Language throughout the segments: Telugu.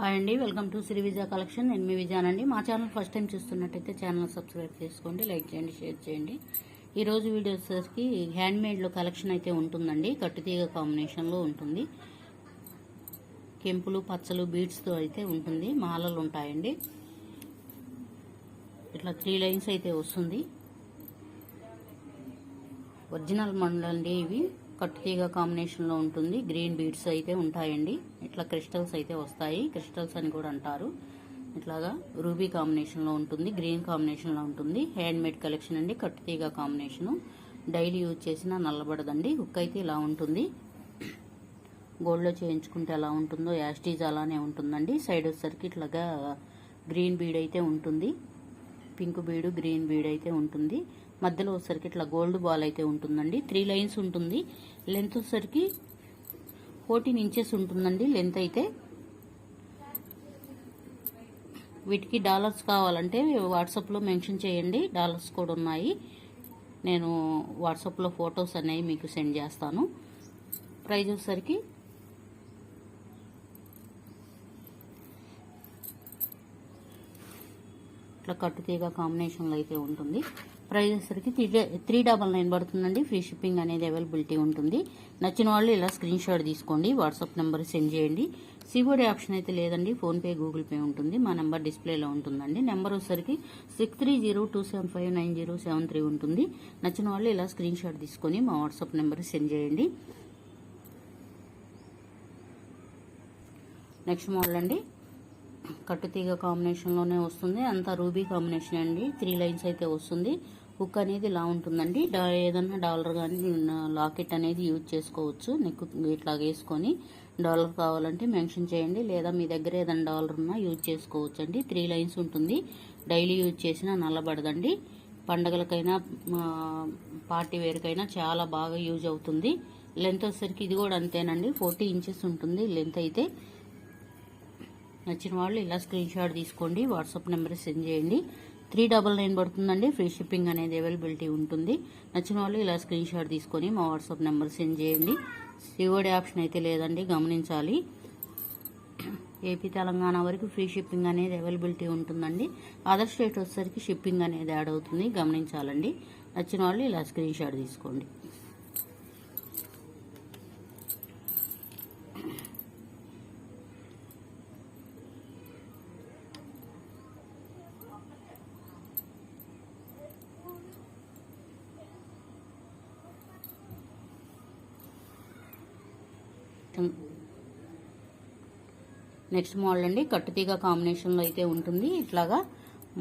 హాయ్ అండి welcome to Sri Vijaya collection. నేను మీ విజయానండి మా ఛానల్ ఫస్ట్ టైం చూస్తున్నట్టయితే ఛానల్ సబ్స్క్రైబ్ చేసుకోండి లైక్ చేయండి షేర్ చేయండి. ఈరోజు రోజు వీడియో వచ్చేసరికి కలెక్షన్ అయితే ఉంటుందండి. కట్టుతీగ కాంబినేషన్లో ఉంటుంది. కెంపులు పచ్చలు బీడ్స్తో అయితే ఉంటుంది. మాలలు ఉంటాయండి. ఇట్లా త్రీ లైన్స్ అయితే వస్తుంది. ఒరిజినల్ మండలండి ఇవి. కట్టుతీగ కాంబినేషన్లో ఉంటుంది. గ్రీన్ బీడ్స్ అయితే ఉంటాయండి. ఇట్లా క్రిస్టల్స్ అయితే వస్తాయి. క్రిస్టల్స్ అని కూడా అంటారు. ఇట్లాగా రూబీ కాంబినేషన్లో ఉంటుంది గ్రీన్ కాంబినేషన్లో ఉంటుంది. హ్యాండ్ మేడ్ కలెక్షన్ అండి కట్టుతీగ కాంబినేషను. డైలీ యూజ్ చేసినా నల్లబడదండి. హుక్ అయితే ఇలా ఉంటుంది. గోల్డ్లో చేయించుకుంటే ఎలా ఉంటుందో యాస్టీజ్ అలానే ఉంటుందండి. సైడ్ వచ్చేసరికి ఇట్లాగా గ్రీన్ బీడ్ అయితే ఉంటుంది. పింక్ బీడు గ్రీన్ బీడ్ అయితే ఉంటుంది. మధ్యలో వచ్చేసరికి ఇట్లా గోల్డ్ బాల్ అయితే ఉంటుందండి. త్రీ లైన్స్ ఉంటుంది. లెంత్ వచ్చేసరికి ఫోర్టీన్ ఇంచెస్ ఉంటుందండి లెంత్ అయితే. వీటికి డాలర్స్ కావాలంటే వాట్సాప్లో మెన్షన్ చేయండి డాలర్స్ కూడా ఉన్నాయి. నేను వాట్సాప్లో ఫొటోస్ అనేవి మీకు సెండ్ చేస్తాను. ప్రైజ్ వచ్చేసరికి ఇట్లా కట్టుతీగ కాంబినేషన్లో అయితే ఉంటుంది. ప్రైస్ వచ్చేసరికి త్రీ త్రీ డబల్ నైన్ పడుతుందండి. ఫ్రీ షిప్పింగ్ అనేది అవైలబిలిటీ ఉంటుంది. నచ్చిన వాళ్ళు ఇలా స్క్రీన్ షాట్ తీసుకోండి. వాట్సాప్ నెంబర్ సెండ్ చేయండి. సిఓడి ఆప్షన్ అయితే లేదండి. ఫోన్పే గూగుల్ పే ఉంటుంది. మా నెంబర్ డిస్ప్లేలో ఉంటుందండి. నెంబర్ వచ్చేసరికి six three zero two seven five nine zero seven three ఉంటుంది. నచ్చిన వాళ్ళు ఇలా స్క్రీన్ షాట్ తీసుకొని మా వాట్సాప్ నెంబర్ సెండ్ చేయండి. నెక్స్ట్ మోడల్ అండి. కట్టుతీగ కాంబినేషన్లోనే వస్తుంది. అంతా రూబీ కాంబినేషన్ అండి. త్రీ లైన్స్ అయితే వస్తుంది. హుక్ అనేది ఇలా ఉంటుందండి. ఏదన్నా డాలర్ కానీ లాకెట్ అనేది యూజ్ చేసుకోవచ్చు. నెక్ ఇట్లా వేసుకొని డాలర్ కావాలంటే మెన్షన్ చేయండి. లేదా మీ దగ్గర ఏదైనా డాలర్ ఉన్నా యూజ్ చేసుకోవచ్చు అండి త్రీ లైన్స్ ఉంటుంది. డైలీ యూజ్ చేసినా నల్లబడదండి. పండగలకైనా పార్టీ వేర్కైనా చాలా బాగా యూజ్ అవుతుంది. లెంత్ వచ్చేసరికి ఇది కూడా అంతేనండి. ఫోర్టీ ఇంచెస్ ఉంటుంది లెంత్ అయితే. నచ్చిన వాళ్ళు ఇలా స్క్రీన్ షాట్ తీసుకోండి. వాట్సాప్ నెంబర్ సెండ్ చేయండి. త్రీ డబల్ నైన్ పడుతుందండి. ఫ్రీ షిప్పింగ్ అనేది అవైలబిలిటీ ఉంటుంది. నచ్చిన వాళ్ళు ఇలా స్క్రీన్ షాట్ తీసుకొని మా వాట్సాప్ నెంబర్ సెండ్ చేయండి. సిఓడి ఆప్షన్ అయితే లేదండి. గమనించాలి. ఏపీ తెలంగాణ వరకు ఫ్రీ షిప్పింగ్ అనేది అవైలబిలిటీ ఉంటుందండి. అదర్ స్టేట్ వచ్చేసరికి షిప్పింగ్ అనేది యాడ్ అవుతుంది. గమనించాలండి. నచ్చిన వాళ్ళు ఇలా స్క్రీన్ షాట్ తీసుకోండి. నెక్స్ట్ మోడల్ అండి కట్టుతీగ కాంబినేషన్లో అయితే ఉంటుంది. ఇట్లాగా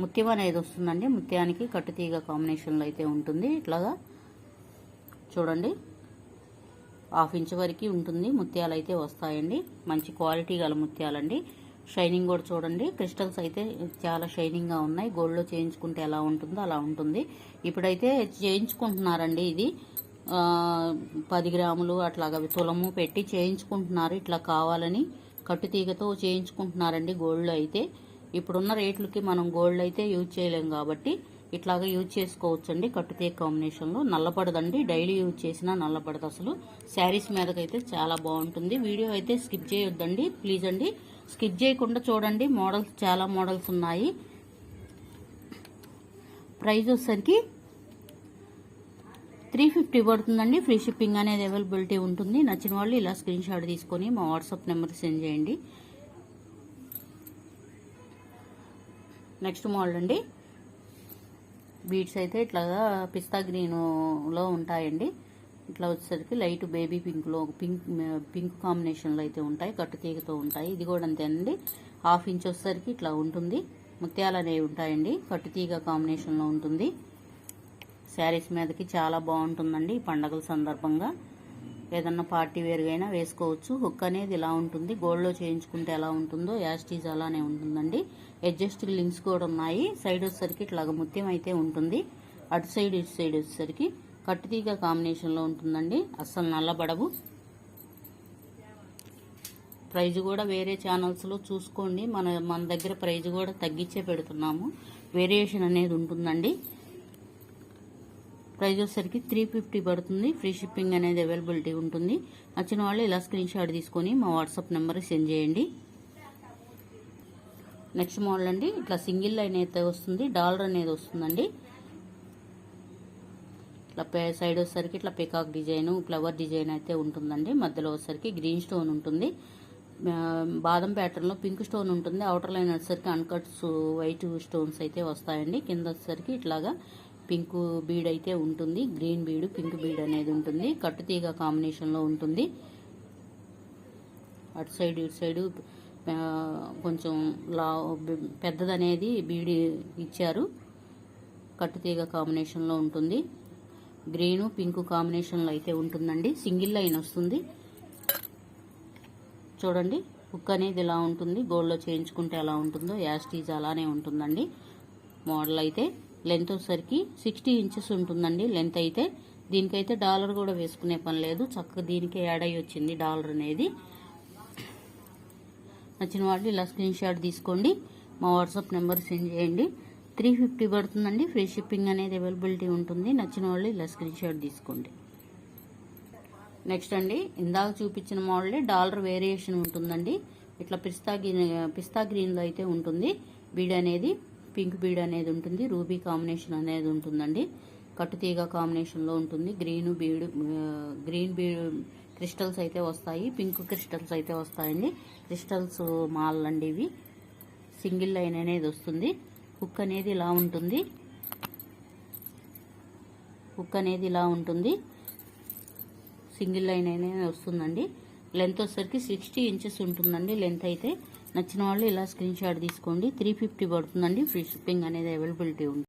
ముత్యం అనేది వస్తుందండి. ముత్యానికి కట్టుతీగ కాంబినేషన్లో అయితే ఉంటుంది. ఇట్లాగా చూడండి. హాఫ్ ఇంచ్ వరకు ఉంటుంది. ముత్యాలు అయితే వస్తాయండి. మంచి క్వాలిటీ గల ముత్యాలండి. షైనింగ్ కూడా చూడండి. క్రిస్టల్స్ అయితే చాలా షైనింగ్గా ఉన్నాయి. గోల్డ్లో చేయించుకుంటే ఎలా ఉంటుందో అలా ఉంటుంది. ఇప్పుడైతే చేయించుకుంటున్నారండి ఇది. పది గ్రాములు అట్లాగా తులము పెట్టి చేయించుకుంటున్నారు. ఇట్లా కావాలని కట్టుతీగతో చేయించుకుంటున్నారండి గోల్డ్ అయితే. ఇప్పుడున్న రేట్లకి మనం గోల్డ్ అయితే యూజ్ చేయలేం కాబట్టి ఇట్లాగా యూజ్ చేసుకోవచ్చు అండి కట్టుతీగ కాంబినేషన్లో. నల్లపడదండి. డైలీ యూజ్ చేసినా నల్లపడదు అసలు. శారీస్ మీదకైతే చాలా బాగుంటుంది. వీడియో అయితే స్కిప్ చేయొద్దండి. ప్లీజ్ అండి స్కిప్ చేయకుండా చూడండి. మోడల్స్ చాలా మోడల్స్ ఉన్నాయి. ప్రైజ్ వచ్చేసరికి త్రీ ఫిఫ్టీ పడుతుందండి. ఫ్రీ షిప్పింగ్ అనేది అవైలబిలిటీ ఉంటుంది. నచ్చిన వాళ్ళు ఇలా స్క్రీన్ షాట్ తీసుకొని మా వాట్సాప్ నెంబర్ సెండ్ చేయండి. నెక్స్ట్ మోడల్ అండి. బీడ్స్ అయితే ఇట్లాగా పిస్తా గ్రీన్లో ఉంటాయండి. ఇట్లా వచ్చేసరికి లైట్ బేబీ పింక్లో పింక్ పింక్ కాంబినేషన్లో అయితే ఉంటాయి. కట్టుతీగతో ఉంటాయి. ఇది కూడా అంతేనండి హాఫ్ ఇంచ్ వచ్చేసరికి ఇట్లా ఉంటుంది. ముత్యాలు అనేవి ఉంటాయండి కట్టుతీగ కాంబినేషన్లో ఉంటుంది. శారీస్ మీదకి చాలా బాగుంటుందండి ఈ పండగల సందర్భంగా. ఏదన్నా పార్టీ వేరుగైనా అయినా వేసుకోవచ్చు. హుక్ అనేది ఇలా ఉంటుంది? గోల్డ్లో చేయించుకుంటే ఎలా ఉంటుందో యాస్టీజ్ అలానే ఉంటుందండి. అడ్జస్ట్ లింక్స్ కూడా ఉన్నాయి. సైడ్ వచ్చేసరికి ఇట్లాగ ముత్యం అయితే ఉంటుంది. అటు సైడ్ ఇటు సైడ్ వచ్చేసరికి కట్టుతీగ కాంబినేషన్లో ఉంటుందండి. అస్సలు నల్లబడవు. ప్రైజ్ కూడా వేరే ఛానల్స్లో చూసుకోండి. మన మన దగ్గర ప్రైజ్ కూడా తగ్గించే పెడుతున్నాము. వేరియేషన్ అనేది ఉంటుందండి. ప్రైస్ వచ్చేసరికి త్రీ ఫిఫ్టీ పడుతుంది. ఫ్రీ షిప్పింగ్ అనేది అవైలబిలిటీ ఉంటుంది. నచ్చిన వాళ్ళు ఇలా స్క్రీన్ షాట్ తీసుకొని మా వాట్సాప్ నెంబర్ సెండ్ చేయండి. నెక్స్ట్ మోడల్ అండి. ఇట్లా సింగిల్ లైన్ అయితే వస్తుంది. డాలర్ అనేది వస్తుందండి. ఇట్లా సైడ్ వచ్చేసరికి ఇట్లా పికాక్ డిజైన్ ఫ్లవర్ డిజైన్ అయితే ఉంటుందండి. మధ్యలో వచ్చేసరికి గ్రీన్ స్టోన్ ఉంటుంది. బాదం ప్యాటర్న్లో పింక్ స్టోన్ ఉంటుంది. అవుటర్ లైన్ వచ్చేసరికి అన్కట్స్ వైట్ స్టోన్స్ అయితే వస్తాయండి. కింద వచ్చేసరికి ఇట్లాగా పింక్ బీడ్ అయితే ఉంటుంది గ్రీన్ బీడ్ పింక్ బీడ్ అనేది ఉంటుంది. కట్టుతీగ కాంబినేషన్లో ఉంటుంది. అటు సైడ్ ఇటు సైడు కొంచెం లా పెద్దదనేది బీడి ఇచ్చారు. కట్టుతీగ కాంబినేషన్లో ఉంటుంది. గ్రీను పింక్ కాంబినేషన్లో అయితే ఉంటుందండి. సింగిల్ లైన్ వస్తుంది. చూడండి హుక్ అనేది ఇలా ఉంటుంది గోల్డ్లో చేయించుకుంటే ఎలా ఉంటుందో యాస్టీజ్ అలానే ఉంటుందండి. మోడల్ అయితే. లెంత్ వచ్చేసరికి సిక్స్టీ ఇంచెస్ ఉంటుందండి. లెంత్ అయితే దీనికైతే డాలర్ కూడా వేసుకునే పని లేదు. చక్కగా దీనికే యాడ్ అయ్యి వచ్చింది డాలర్ అనేది. నచ్చిన వాళ్ళు ఇలా స్క్రీన్ షాట్ తీసుకోండి. మా వాట్సాప్ నెంబర్ సెండ్ చేయండి. త్రీ ఫిఫ్టీ పడుతుందండి. ఫ్రీ షిప్పింగ్ అనేది అవైలబిలిటీ ఉంటుంది. నచ్చిన వాళ్ళు ఇలా స్క్రీన్ షాట్ తీసుకోండి. నెక్స్ట్ అండి ఇందాక చూపించిన మోడలే డాలర్ వేరియేషన్ ఉంటుందండి. ఇట్లా పిస్తా గ్రీన్ పిస్తా గ్రీన్లో అయితే ఉంటుంది. బీడ్ అనేది పింక్ బీడ్ అనేది ఉంటుంది రూబీ కాంబినేషన్ అనేది ఉంటుందండి. కట్టుతీగ కాంబినేషన్లో ఉంటుంది. Green bead green bead crystals అయితే వస్తాయి పింక్ క్రిస్టల్స్ అయితే వస్తాయండి. క్రిస్టల్స్ మాల్ అండి ఇవి. సింగిల్ లైన్ అనేది వస్తుంది. హుక్ అనేది ఇలా ఉంటుంది. హుక్ అనేది ఇలా ఉంటుంది. సింగిల్ లైన్ అనేది వస్తుందండి. లెంత్ వచ్చేసరికి సిక్స్టీ ఇంచెస్ ఉంటుందండి. లెంత్ అయితే నచ్చిన వాళ్ళు ఇలా స్క్రీన్ షాట్ తీసుకోండి. త్రీ ఫిఫ్టీ పడుతుందండి. ఫ్రీ షిప్పింగ్ అనేది అవైలబిలిటీ ఉంటుంది.